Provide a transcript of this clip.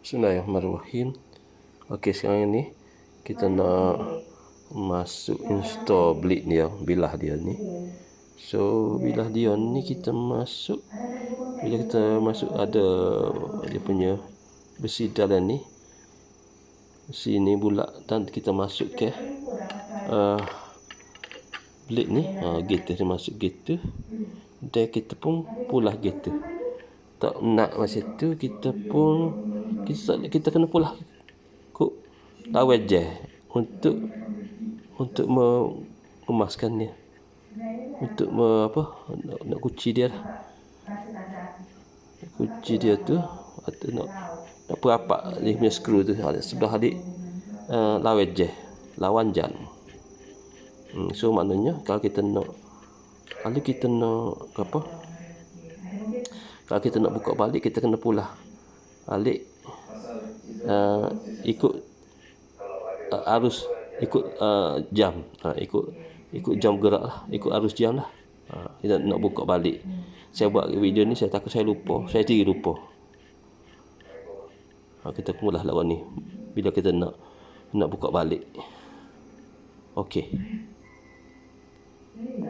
Bismillahirrahmanirrahim. Okey, sekarang ni kita nak masuk install blade dia, bilah dia ni. So, bilah dia ni kita masuk bila kita masuk ada dia punya besi dalam ni. Besi ni bulat dan kita masuk ke uh, blade ni, ha, gitu dia masuk gitu. Dan kita pun pulah gitu tak nak masa tu kita pun kita kita kena pula kuk lawan je untuk untuk mengemaskannya untuk me, apa nak, nak kunci dia lah. kunci dia tu atau nak nak perapak dia punya skru tu. Sebelah adik uh, lawan je lawan jan hmm, so maknanya kalau kita nak kalau kita nak apa kalau kita nak buka balik kita kena pula balik uh, ikut uh, arus ikut uh, jam. Uh, ikut ikut jam gerak lah ikut arus jam lah. Uh, kita nak buka balik. Saya buat video ni saya takut saya lupa. Saya sendiri lupa. Uh, kita mula lawan ni. Bila kita nak nak buka balik. Okey